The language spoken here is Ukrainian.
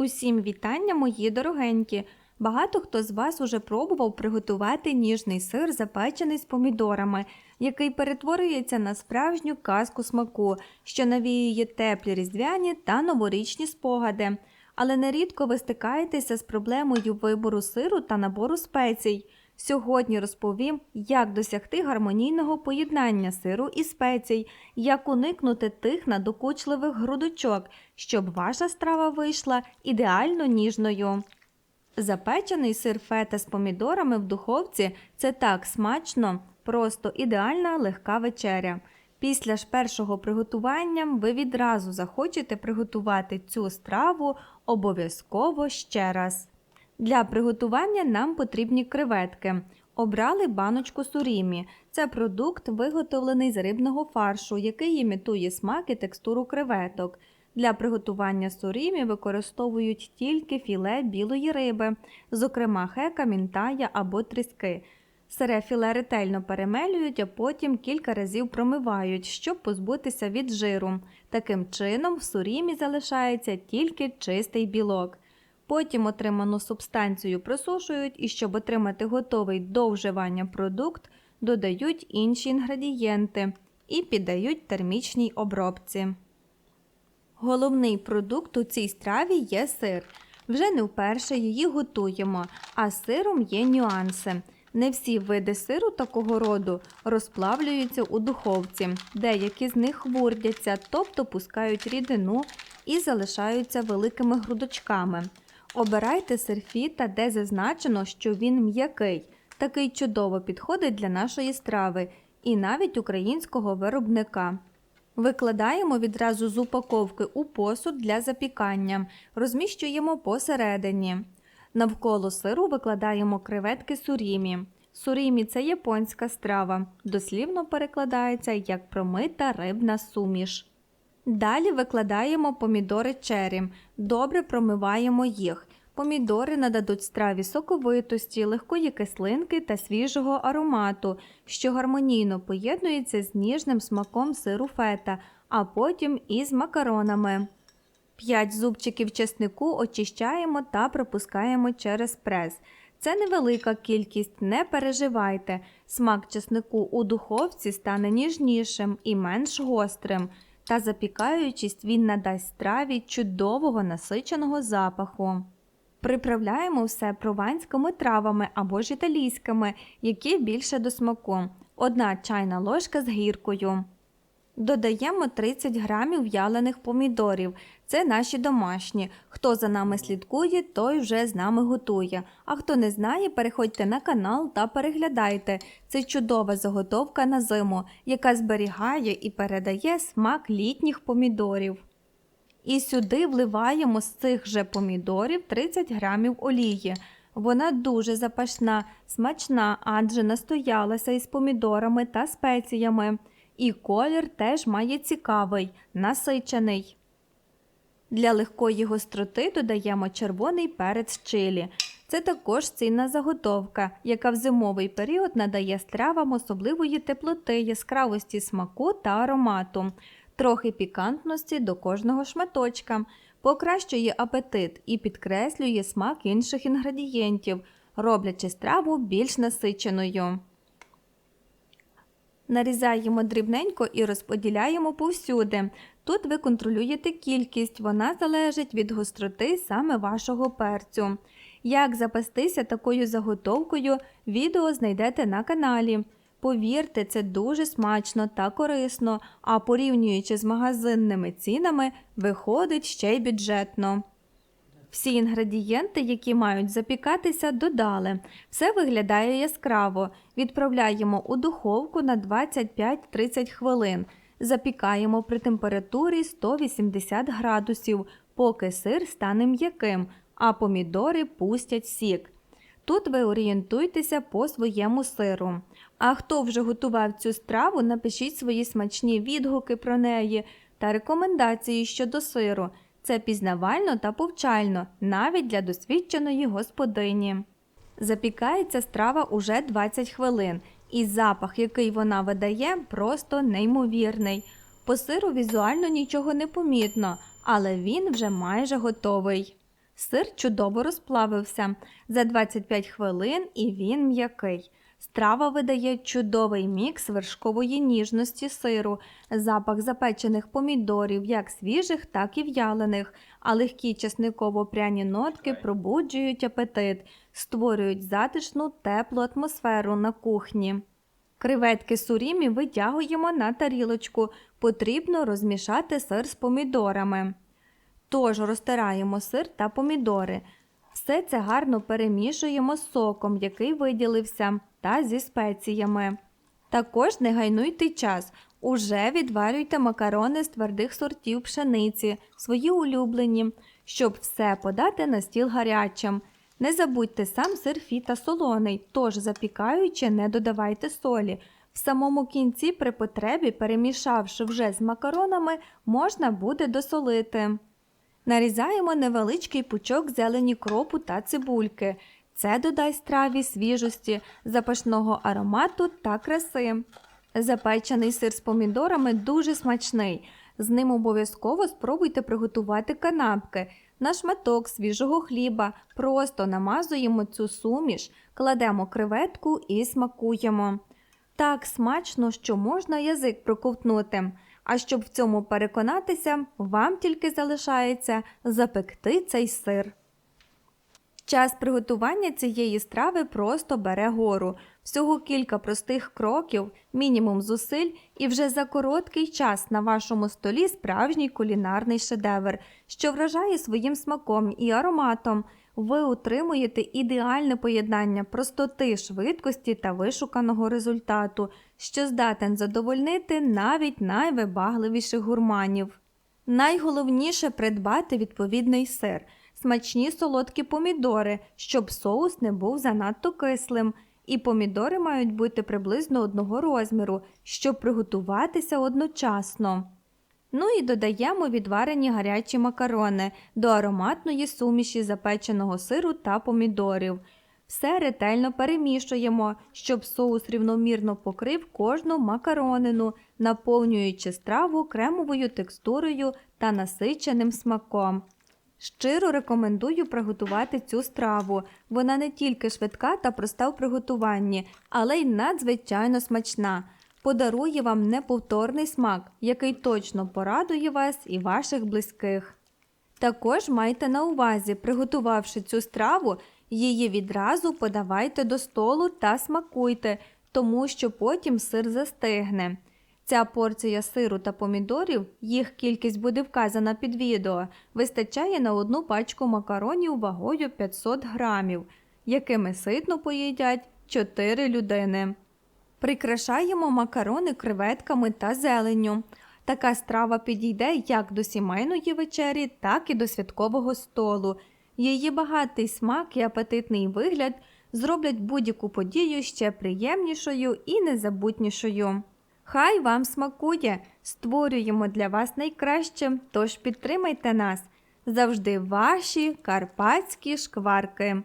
Усім вітання, мої дорогенькі! Багато хто з вас уже пробував приготувати ніжний сир, запечений з помідорами, який перетворюється на справжню казку смаку, що навіює теплі різдвяні та новорічні спогади. Але нерідко ви стикаєтеся з проблемою вибору сиру та набору спецій. Сьогодні розповім, як досягти гармонійного поєднання сиру і спецій, як уникнути тих надокучливих грудочок, щоб ваша страва вийшла ідеально ніжною. Запечений сир фета з помідорами в духовці це так смачно, просто ідеальна легка вечеря. Після ж першого приготування ви відразу захочете приготувати цю страву обов'язково ще раз. Для приготування нам потрібні креветки. Обрали баночку сурімі. Це продукт, виготовлений з рибного фаршу, який імітує смак і текстуру креветок. Для приготування сурімі використовують тільки філе білої риби, зокрема хека, мінтая або тріски. Сире філе ретельно перемелюють, а потім кілька разів промивають, щоб позбутися від жиру. Таким чином в сурімі залишається тільки чистий білок. Потім отриману субстанцію просушують і щоб отримати готовий до вживання продукт, додають інші інгредієнти і піддають термічній обробці. Головний продукт у цій страві є сир. Вже не вперше її готуємо, а з сиром є нюанси. Не всі види сиру такого роду розплавлюються у духовці, деякі з них хвурдяться, тобто пускають рідину і залишаються великими грудочками. Обирайте сир фіта, де зазначено, що він м'який. Такий чудово підходить для нашої страви і навіть українського виробника. Викладаємо відразу з упаковки у посуд для запікання, розміщуємо посередині. Навколо сиру викладаємо креветки сурімі. Сурімі це японська страва, дослівно перекладається як промита рибна суміш. Далі викладаємо помідори чері, добре промиваємо їх. Помідори нададуть страві соковитості, легкої кислинки та свіжого аромату, що гармонійно поєднується з ніжним смаком сиру фета, а потім із макаронами. 5 зубчиків чеснику очищаємо та пропускаємо через прес. Це невелика кількість, не переживайте. Смак чеснику у духовці стане ніжнішим і менш гострим, та запікаючись, він надасть страві чудового насиченого запаху. Приправляємо все прованськими травами або ж італійськими, які більше до смаку. Одна чайна ложка з гіркою. Додаємо 30 грамів в'ялених помідорів. Це наші домашні. Хто за нами слідкує, той вже з нами готує. А хто не знає, переходьте на канал та переглядайте. Це чудова заготовка на зиму, яка зберігає і передає смак літніх помідорів. І сюди вливаємо з цих же помідорів 30 грамів олії. Вона дуже запашна, смачна, адже настоялася із помідорами та спеціями. І колір теж має цікавий, насичений. Для легкої гостроти додаємо червоний перець чилі. Це також цінна заготовка, яка в зимовий період надає стравам особливої теплоти, яскравості смаку та аромату, трохи пікантності до кожного шматочка, покращує апетит і підкреслює смак інших інгредієнтів, роблячи страву більш насиченою. Нарізаємо дрібненько і розподіляємо повсюди. Тут ви контролюєте кількість, вона залежить від гостроти саме вашого перцю. Як запастися такою заготовкою, відео знайдете на каналі. Повірте, це дуже смачно та корисно, а порівнюючи з магазинними цінами, виходить ще й бюджетно. Всі інгредієнти, які мають запікатися, додали. Все виглядає яскраво. Відправляємо у духовку на 25-30 хвилин. Запікаємо при температурі 180 градусів, поки сир стане м'яким, а помідори пустять сік. Тут ви орієнтуйтеся по своєму сиру. А хто вже готував цю страву, напишіть свої смачні відгуки про неї та рекомендації щодо сиру. Це пізнавально та повчально, навіть для досвідченої господині. Запікається страва уже 20 хвилин, і запах, який вона видає, просто неймовірний. По сиру візуально нічого не помітно, але він вже майже готовий. Сир чудово розплавився за 25 хвилин і він м'який. Страва видає чудовий мікс вершкової ніжності сиру, запах запечених помідорів, як свіжих, так і в'ялених, а легкі чесниково-пряні нотки пробуджують апетит, створюють затишну теплу атмосферу на кухні. Креветки сурімі витягуємо на тарілочку. Потрібно розмішати сир з помідорами. Тож розтираємо сир та помідори. Все це гарно перемішуємо з соком, який виділився, та зі спеціями. Також не гайнуйте час. Уже відварюйте макарони з твердих сортів пшениці, свої улюблені, щоб все подати на стіл гарячим. Не забудьте сам сир фіта солоний, тож запікаючи, не додавайте солі. В самому кінці, при потребі, перемішавши вже з макаронами, можна буде досолити. Нарізаємо невеличкий пучок зелені кропу та цибульки. Це додасть страві свіжості, запашного аромату та краси. Запечений сир з помідорами дуже смачний. З ним обов'язково спробуйте приготувати канапки. На шматок свіжого хліба просто намазуємо цю суміш, кладемо креветку і смакуємо. Так смачно, що можна язик проковтнути. А щоб в цьому переконатися, вам тільки залишається запекти цей сир. Час приготування цієї страви просто бере гору. Всього кілька простих кроків, мінімум зусиль, і вже за короткий час на вашому столі справжній кулінарний шедевр, що вражає своїм смаком і ароматом. Ви утримуєте ідеальне поєднання простоти, швидкості та вишуканого результату, що здатен задовольнити навіть найвибагливіших гурманів. Найголовніше придбати відповідний сир, смачні солодкі помідори, щоб соус не був занадто кислим. І помідори мають бути приблизно одного розміру, щоб приготуватися одночасно. Ну і додаємо відварені гарячі макарони до ароматної суміші запеченого сиру та помідорів. Все ретельно перемішуємо, щоб соус рівномірно покрив кожну макаронину, наповнюючи страву кремовою текстурою та насиченим смаком. Щиро рекомендую приготувати цю страву. Вона не тільки швидка та проста в приготуванні, але й надзвичайно смачна. Подарує вам неповторний смак, який точно порадує вас і ваших близьких. Також майте на увазі, приготувавши цю страву, її відразу подавайте до столу та смакуйте, тому що потім сир застигне. Ця порція сиру та помідорів, їх кількість буде вказана під відео, вистачає на одну пачку макаронів вагою 500 грамів, якими ситно поїдять 4 людини. Прикрашаємо макарони креветками та зеленню. Така страва підійде як до сімейної вечері, так і до святкового столу. Її багатий смак і апетитний вигляд зроблять будь-яку подію ще приємнішою і незабутнішою. Хай вам смакує! Створюємо для вас найкраще, тож підтримайте нас. Завжди ваші карпатські шкварки.